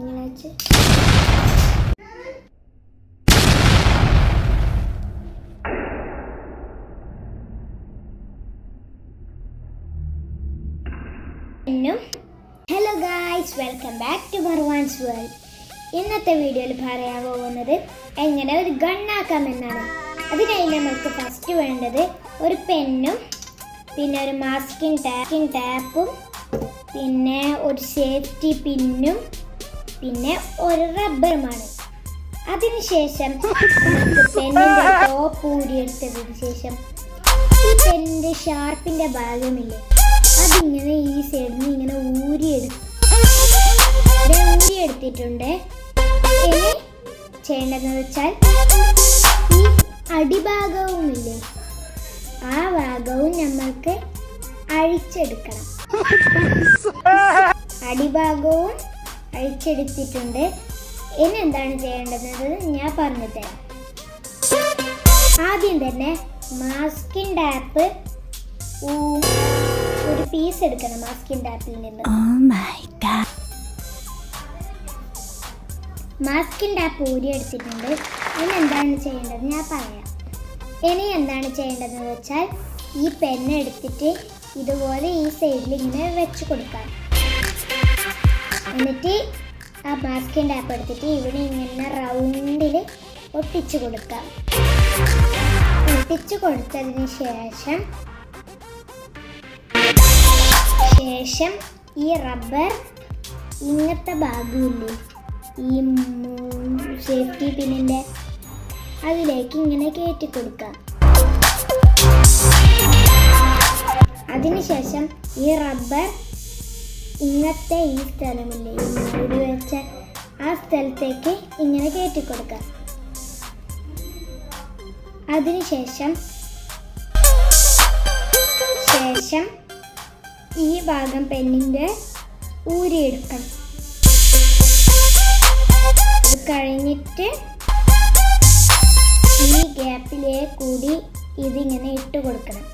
ഇങ്ങനെ hello guys welcome back to Marwan's world ഇന്നത്തെ വീഡിയോയിൽ പറയാൻ പോകുന്നത് എങ്ങനെ ഒരു ഗണ്ണാക്കാം എന്നാണ്. അതിനായി നമുക്ക് ഫസ്റ്റ് വേണ്ടത് ഒരു പെന്നും പിന്നെ ഒരു മാസ്കിംഗ് ടാപ്പിംഗ് ടാപ്പും പിന്നെ ഒരു സേഫ്റ്റി പിന്നും പിന്നെ ഒരു റബ്ബറുമാണ്. അതിനുശേഷം പെണ്ണിന്റെ ടോപ്പ് ഊരിയെടുത്തതിന് ശേഷം ഈ പെണ്ണിന്റെ ഷാർപ്പിന്റെ ഭാഗമില്ലേ അതിങ്ങനെ ഈ സൈഡിൽ നിന്ന് ഇങ്ങനെ ഊരിയെടുക്കും. ഊരിയെടുത്തിട്ടുണ്ട്. ഇനി ചെയ്യേണ്ടതെന്ന് വെച്ചാൽ ഈ അടിഭാഗവുമില്ലേ ആ ഭാഗവും നമ്മൾക്ക് അഴിച്ചെടുക്കണം. അടിഭാഗവും അഴിച്ചെടുത്തിട്ടുണ്ട് ഇനി എന്താണ് ചെയ്യേണ്ടത്? ഞാൻ പറഞ്ഞുതരാം. ആദ്യം തന്നെ മാസ്കിൻ ടാപ്പ് ഒരു പീസ് എടുക്കണം മാസ്കിൻ ടാപ്പിൽ നിന്ന്. മാസ്കിന്റെ ആപ്പ്. മാസ്കിൻ ടാപ്പ് ഊരി എടുത്തിട്ടുണ്ട്. ഇനി എന്താണ് ചെയ്യേണ്ടത്? ഞാൻ പറയാം. ഇനി എന്താണ് ചെയ്യേണ്ടതെന്ന് വെച്ചാൽ ഈ പെന്ന് എടുത്തിട്ട് ഇതുപോലെ ഈ സൈഡിൽ ഇങ്ങനെ വെച്ച് കൊടുക്കാം. എന്നിട്ട് ആ ബാസ്കിൻ ടാപ്പ് എടുത്തിട്ട് ഇവിടെ ഇങ്ങനെ റൗണ്ടിൽ ഒട്ടിച്ച് കൊടുക്കാം. ഒട്ടിച്ച് കൊടുത്തതിന് ശേഷം ശേഷം ഈ റബ്ബർ ഇങ്ങനത്തെ ഭാഗമില്ലേ? ഈ സേഫ്റ്റി പിന്നിന്റെ അതിലേക്ക് ഇങ്ങനെ കയറ്റി കൊടുക്കാം. അതിനുശേഷം ഈ റബ്ബർ ഇങ്ങനത്തെ ഈ സ്ഥലമില്ലേ? സ്ഥലത്തേക്ക് ഇങ്ങനെ കയറ്റി കൊടുക്കുക അതിനുശേഷം ശേഷം ഈ ഭാഗം പെന്നിന്റെ ഊരിയെടുക്കണം അത് കഴിഞ്ഞിട്ട് ഈ ഗ്യാപ്പിലേ കൂടി ഇതിങ്ങനെ ഇട്ട് കൊടുക്കണം.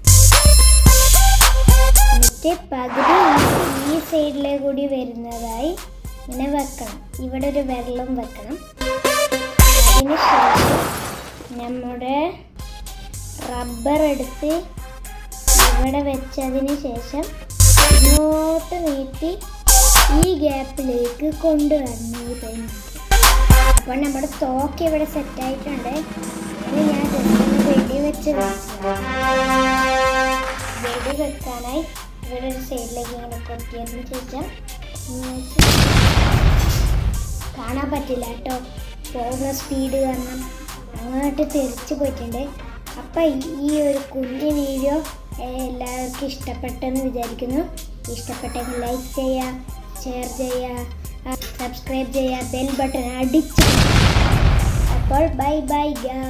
എന്നിട്ട് പകുതി ഈ സൈഡിലെ കൂടി വരുന്നതായി ഇങ്ങനെ വെക്കണം. ഇവിടെ ഒരു വെള്ളം വെക്കണം. അതിന് ശേഷം നമ്മുടെ റബ്ബർ എടുത്ത് ഇവിടെ വെച്ചതിന് ശേഷം ഇങ്ങോട്ട് നീട്ടി ഈ ഗ്യാപ്പിലേക്ക് പെയിന്റ് അപ്പോൾ നമ്മുടെ തോക്ക് ഇവിടെ സെറ്റ് ആയിട്ടുണ്ട്. ഇനി ഞാൻ വെടി വെച്ച് വെടി വെക്കാനായി ഇവിടെ ഒരു സൈഡിലേക്ക് ഇങ്ങനെ കൊത്തിയതിന് ശേഷം കാണാൻ പറ്റില്ല കേട്ടോ. പോകുന്ന സ്പീഡ് കാരണം അങ്ങോട്ട് തെറിച്ച് പോയിട്ടുണ്ട്. അപ്പം ഈ ഒരു കുഞ്ഞു വീഡിയോ എല്ലാവർക്കും ഇഷ്ടപ്പെട്ടെന്ന് വിചാരിക്കുന്നു. ഇഷ്ടപ്പെട്ടെങ്കിൽ ലൈക്ക് ചെയ്യുക ഷെയർ ചെയ്യുക സബ്സ്ക്രൈബ് ചെയ്യുക ബെൽ ബട്ടൺ അടിച്ച്. അപ്പോൾ ബൈ ബൈ ഗാ